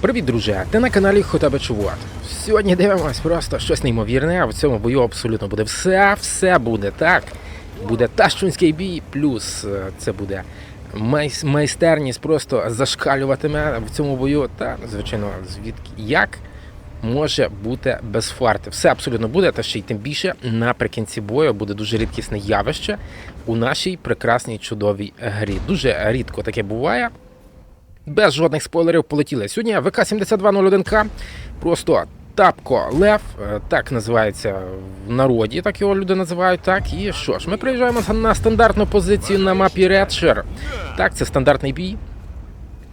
Привіт, друже! Ти на каналі Хотаби Чуват. Сьогодні дивимось просто щось неймовірне, а в цьому бою абсолютно буде все, все буде так. Буде ташчунський бій, плюс е, це буде майс- майстерність просто зашкалюватиме в цьому бою. Та, звичайно, звідки як може бути без фарти. Все абсолютно буде, та ще й тим більше наприкінці бою буде дуже рідкісне явище у нашій прекрасній чудовій грі. Дуже рідко таке буває. Без жодних спойлерів полетіли. Сьогодні ВК-7201К, просто Тапко Лев, е, так називається в народі, так його люди називають. Так, і що ж, ми приїжджаємо на стандартну позицію на мапі Редшер. Так, це стандартний бій.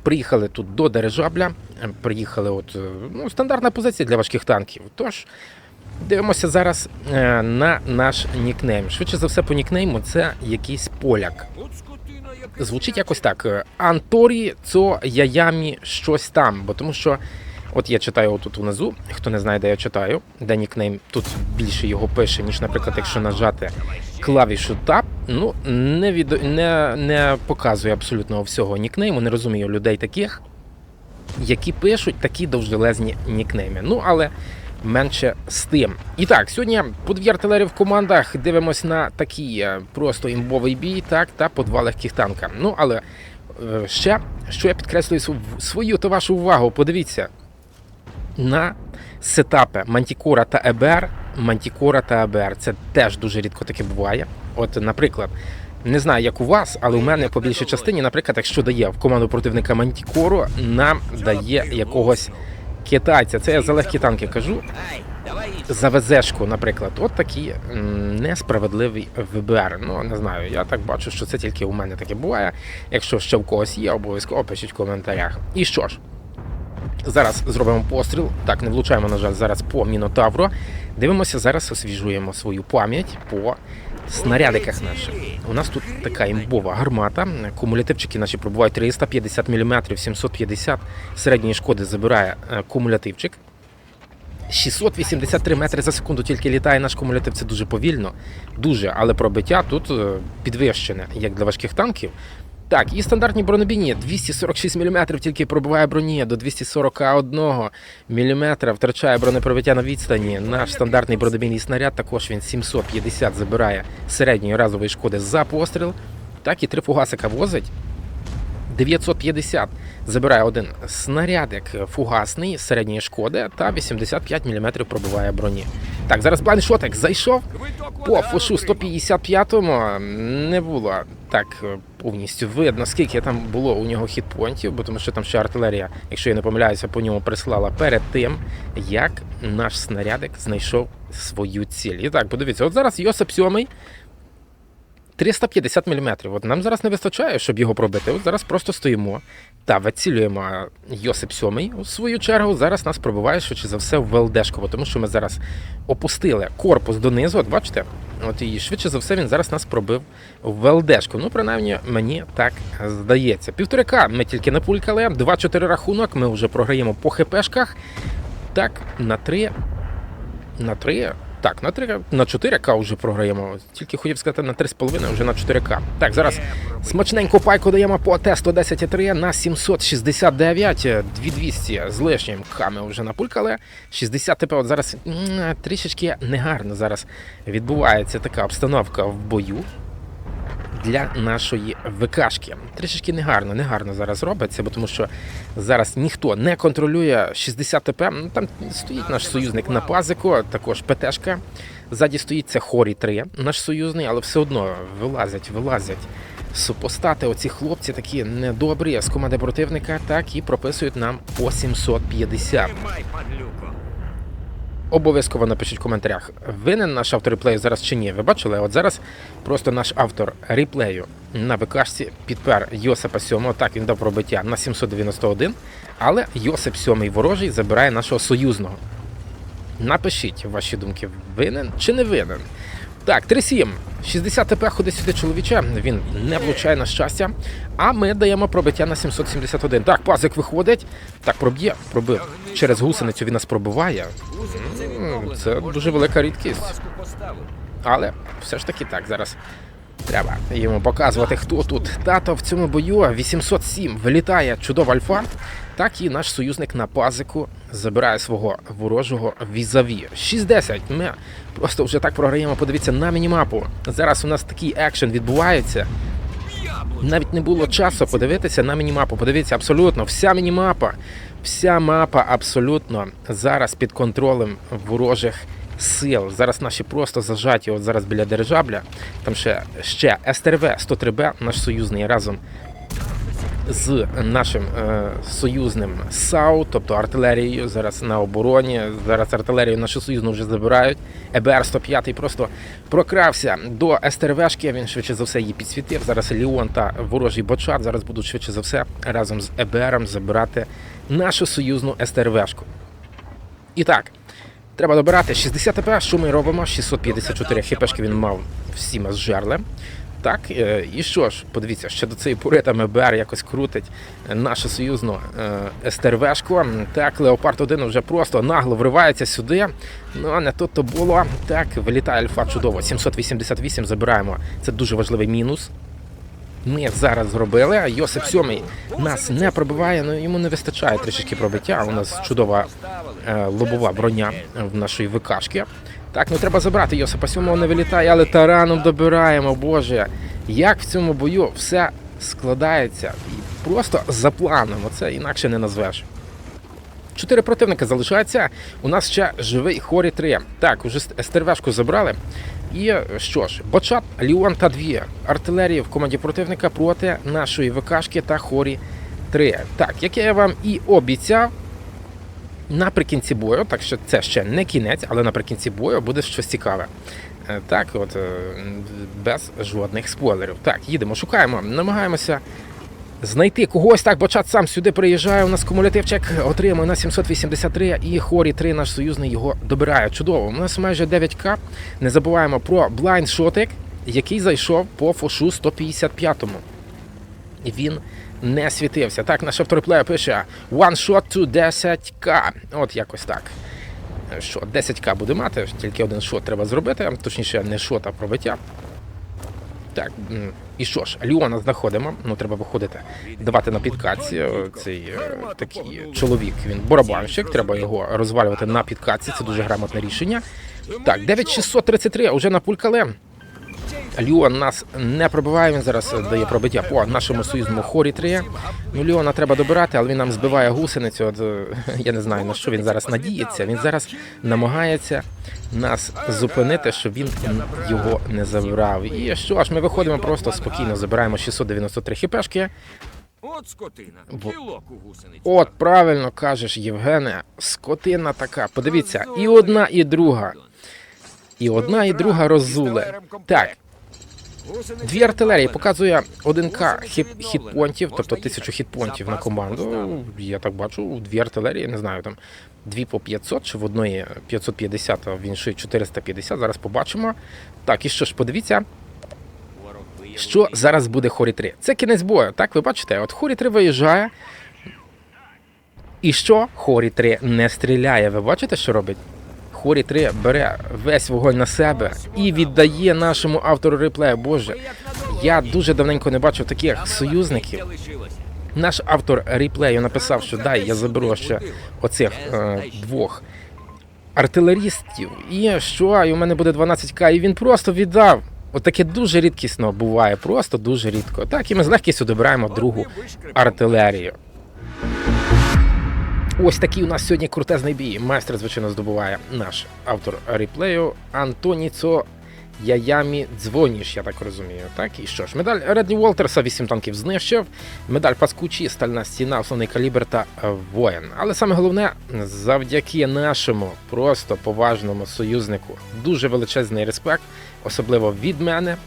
Приїхали тут до дирижабля. е, Приїхали, от е, ну, стандартна позиція для важких танків. Тож дивимося зараз е, на наш нікнейм. Швидше за все, по нікнейму це якийсь поляк. Звучить якось так: Анторі цо яямі щось там. Бо тому що, от я читаю отут внизу, хто не знає, де я читаю, де нікнейм, тут більше його пише, ніж, наприклад, якщо нажати клавішу Tab, ну не, від... не, не показує абсолютно всього нікнейму, не розумію людей таких, які пишуть такі довжелезні нікнейми. Ну, але менше з тим. І так, сьогодні по дві артилерії в командах дивимось на такий е, просто імбовий бій, так, та по два легких танка. Ну, але е, ще, що я підкреслюю свою та вашу увагу, подивіться на сетапи Мантікора та ЕБР. Мантікора та ЕБР. Це теж дуже рідко таке буває. От, наприклад, не знаю, як у вас, але у мене по більшій частині, наприклад, якщо дає в команду противника Мантікору, нам дає якогось китайця. Це я за легкі танки кажу. За ВЗшку, наприклад, от такі несправедливий ВБР. Ну не знаю, я так бачу, що це тільки у мене таке буває. Якщо ще в когось є, обов'язково пишіть в коментарях. І що ж, зараз зробимо постріл. Так, не влучаємо, на жаль, зараз по Мінотавру. Дивимося, зараз освіжуємо свою пам'ять по снарядиках наших. У нас тут така імбова гармата. Кумулятивчики наші пробувають 350 мм, 750 середньої шкоди забирає е, кумулятивчик. 683 метри за секунду тільки літає наш кумулятив. Це дуже повільно, дуже, але пробиття тут е, підвищене, як для важких танків. Так, і стандартні бронебійні 246 мм тільки пробиває броні до 241 мм втрачає бронепробиття на відстані. Наш стандартний бронебійний снаряд також він 750 забирає середньої разової шкоди за постріл. Так і три фугасика возить. 950 забирає один снарядик фугасний середньої шкоди та 85 мм пробиває броні. Так, зараз блайншотик зайшов по фушу 155-му. Не було так е, повністю видно, скільки там було у нього хітпонтів, бо тому що там ще артилерія, якщо я не помиляюся, по ньому прислала перед тим, як наш снарядик знайшов свою ціль. І так, подивіться, от зараз Йосип 7 350 мм. От нам зараз не вистачає, щоб його пробити. От зараз просто стоїмо та вицілюємо Йосип 7 у свою чергу. Зараз нас пробиває швидше за все в ВЛДшково, тому що ми зараз опустили корпус донизу. От бачите? От і швидше за все він зараз нас пробив в ВЛДшку. Ну, принаймні, мені так здається. Півторика ми тільки напулькали, 2-4 рахунок. Ми вже програємо по хпшках. Так, на 3. На 3. Так, на 3, на 4К вже програємо. Тільки хотів сказати на 3,5, вже на 4К. Так, зараз смачненьку пайку даємо по Т-110,3 на 769, 2200 з лишнім К ми вже напулькали. 60 ТП, от зараз трішечки негарно зараз відбувається така обстановка в бою для нашої ВКшки. Трішечки негарно, негарно зараз робиться, бо тому що зараз ніхто не контролює 60 ТП. Ну, Там стоїть наш союзник на пазику, також ПТшка. Ззаді стоїть це Хорі 3, наш союзний, але все одно вилазять, вилазять. Супостати, оці хлопці такі недобрі з команди противника, так і прописують нам по 750. Обов'язково напишіть в коментарях, винен наш автор реплею зараз чи ні. Ви бачили? От зараз просто наш автор реплею на ВКшці підпер Йосипа 7. Так він дав пробиття на 791, але Йосип 7 ворожий забирає нашого союзного. Напишіть ваші думки, винен чи не винен. Так, 3-7. 60 ТП ходи сюди чоловіче. Він не влучає на щастя. А ми даємо пробиття на 771. Так, пазик виходить. Так, проб'є, пробив. Через гусеницю він нас пробиває. Це дуже велика рідкість. Але все ж таки так, зараз Треба йому показувати, хто тут. Тато в цьому бою 807 вилітає чудова альфа. Так і наш союзник на пазику забирає свого ворожого візаві. 6-10. Ми просто вже так програємо. Подивіться на мінімапу. Зараз у нас такий екшен відбувається. Навіть не було часу подивитися на мінімапу. Подивіться, абсолютно вся мінімапа, вся мапа абсолютно зараз під контролем ворожих сил. Зараз наші просто зажаті. От зараз біля дирижабля. Там ще ще СТРВ 103Б, наш союзний разом з нашим е, союзним САУ, тобто артилерією, зараз на обороні. Зараз артилерію нашу союзну вже забирають. ЕБР 105 просто прокрався до СТРВшки. Він швидше за все її підсвітив. Зараз Ліон та ворожий бочат зараз будуть швидше за все разом з ЕБРом забирати нашу союзну СТРВшку. І так. Треба добирати 60 ТП, що ми робимо? 654 хіпешки він мав всі ми зжерли. Так, е, і що ж, подивіться, ще до цієї пори там ЕБР якось крутить е, нашу союзну е, СТРВшку. Так, Леопард 1 вже просто нагло вривається сюди. Ну, а не тут то було. Так, вилітає альфа чудово. 788 забираємо. Це дуже важливий мінус. Ми зараз зробили. Йосип Сьомий нас не пробиває, ну йому не вистачає трішечки пробиття. У нас чудова лобова броня в нашої ВКшки. Так, ну треба забрати Йосипа Сьомого не вилітає, але тараном добираємо. Боже, як в цьому бою все складається і просто за планом. Оце інакше не назвеш. Чотири противника залишається. У нас ще живий хорі 3. Так, уже СТРВшку забрали. І що ж, Бочат, Ліон та дві артилерії в команді противника проти нашої ВКшки та хорі 3. Так, як я вам і обіцяв, наприкінці бою, так що це ще не кінець, але наприкінці бою буде щось цікаве. Е, Так, от е, без жодних спойлерів. Так, їдемо, шукаємо, намагаємося знайти когось. Так, бо чат сам сюди приїжджає. У нас кумулятивчик отримує на 783 і хорі 3 наш союзний його добирає. Чудово. У нас майже 9к. Не забуваємо про блайндшотик, який зайшов по фошу 155-му. Він не світився. Так, наш автореплеєр пише One shot to 10к. От якось так. Що, 10к буде мати, тільки один шот треба зробити, точніше, не шот, а пробиття. Так, і що ж, Ліона знаходимо. Ну, треба виходити, давати на підкатці. Цей е, такий чоловік, він барабанщик, треба його розвалювати на підкатці. Це дуже грамотне рішення. Так, 9633, вже напулькали. Ліон нас не пробиває, він зараз дає пробиття по нашому союзному хорі 3. Ну, Ліона треба добирати, але він нам збиває гусеницю. От, е, я не знаю на що він зараз надіється. Він зараз намагається нас зупинити, щоб він його не забрав. І що ж, ми виходимо просто спокійно, забираємо 693 хіпешки. От скотина, кілок у гусениці. От правильно кажеш, Євгене, скотина така. Подивіться, і одна, і друга. І одна, і друга роззули. Так, Дві артилерії показує 1К хіп, хітпонтів, тобто 1000 хітпонтів на команду. Я так бачу, дві артилерії, не знаю, там дві по 500, чи в одної 550, а в іншої 450. Зараз побачимо. Так, і що ж, подивіться, що зараз буде Хорі 3. Це кінець бою. Так, ви бачите, от Хорі 3 виїжджає. І що? Хорі 3 не стріляє. Ви бачите, що робить? Хорі 3 бере весь вогонь на себе і віддає нашому автору реплею. Боже, я дуже давненько не бачив таких союзників. Наш автор реплею написав, що дай я заберу ще оцих е, двох артилерістів. І що? І у мене буде 12к, і він просто віддав. Отаке дуже рідкісно буває, просто дуже рідко. Так, і ми з легкістю добираємо другу артилерію. Ось такий у нас сьогодні крутезний бій. Майстер, звичайно, здобуває наш автор реплею Антоніцо Яямі Дзвоніш, я так розумію. Так, і що ж, медаль Редні Уолтерса 8 танків знищив. Медаль Паскучі, стальна стіна, основний калібр та воїн. Але саме головне, завдяки нашому просто поважному союзнику, дуже величезний респект, особливо від мене.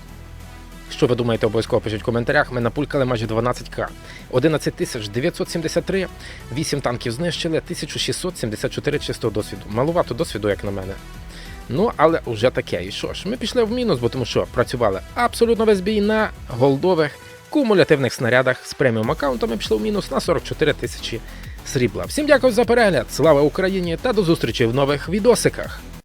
Що ви думаєте, обов'язково пишіть в коментарях. Ми напулькали майже 12к. 11 тисяч 973, 8 танків знищили, 1674 чистого досвіду. Малувато досвіду, як на мене. Ну, але вже таке. І що ж, ми пішли в мінус, бо тому що працювали абсолютно весь бій на голдових кумулятивних снарядах з преміум аккаунтом. Ми пішли в мінус на 44 тисячі срібла. Всім дякую за перегляд. Слава Україні та до зустрічі в нових відосиках.